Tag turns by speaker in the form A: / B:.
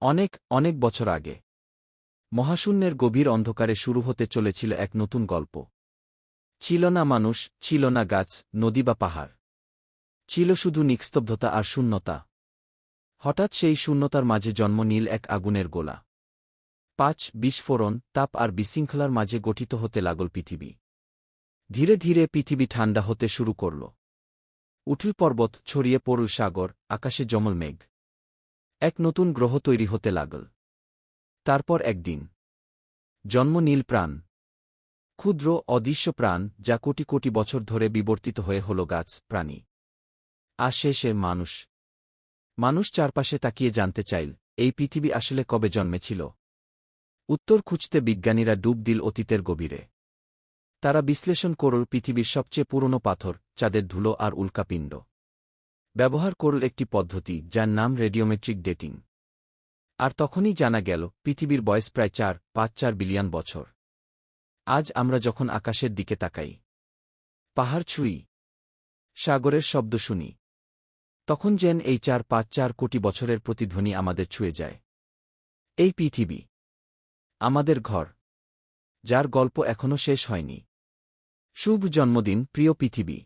A: অনেক অনেক বছর আগে। মহাশূন্যের গভীর অন্ধকারে শুরু হতে চলেছিল এক নতুন গল্প। ছিল না মানুষ, ছিল না গাছ, নদী বা পাহাড়। ছিল শুধু নিস্তব্ধতা আর শূন্যতা। হঠাৎ সেই শূন্যতার মাঝে জন্ম নীল এক আগুনের গোলা। পাঁচ, বিস্ফোরণ, তাপ আর বিশৃঙ্খলার মাঝে গঠিত হতে লাগল পৃথিবী। ধীরে ধীরে পৃথিবী ঠান্ডা হতে শুরু করল। উঠল পর্বত, ছড়িয়ে পড়ল সাগর, আকাশে জমল মেঘ। এক নতুন গ্রহ তৈরি হতে লাগল। তারপর একদিন। জন্ম নীল প্রাণ। ক্ষুদ্র, অদৃশ্য প্রাণ যা কোটি কোটি বছর ধরে বিবর্তিত হয়ে হল গাছ, প্রাণী। আর শেষে মানুষ। মানুষ চারপাশে তাকিয়ে জানতে চাইল, এই পৃথিবী আসলে কবে জন্মেছিল? উত্তর খুঁজতে বিজ্ঞানীরা ডুব দিল অতীতের গভীরে। তারা বিশ্লেষণ করল পৃথিবীর সবচেয়ে পুরনো পাথর, চাঁদের ধুলো আর উল্কাপিণ্ড ব্যবহার করল একটি পদ্ধতি যার নাম রেডিওমেট্রিক ডেটিং। আর তখনই জানা গেল, পৃথিবীর বয়স প্রায় চার, পাঁচ চার বিলিয়ন বছর। আজ আমরা যখন আকাশের দিকে তাকাই, পাহাড় ছুঁই, সাগরের শব্দ শুনি, তখন যেন এই চার, পাঁচ চার কোটি বছরের প্রতিধ্বনি আমাদের ছুঁয়ে যায়। এই পৃথিবী, আমাদের ঘর, যার গল্প এখনও শেষ হয়নি। শুভ জন্মদিন, প্রিয় পৃথিবী।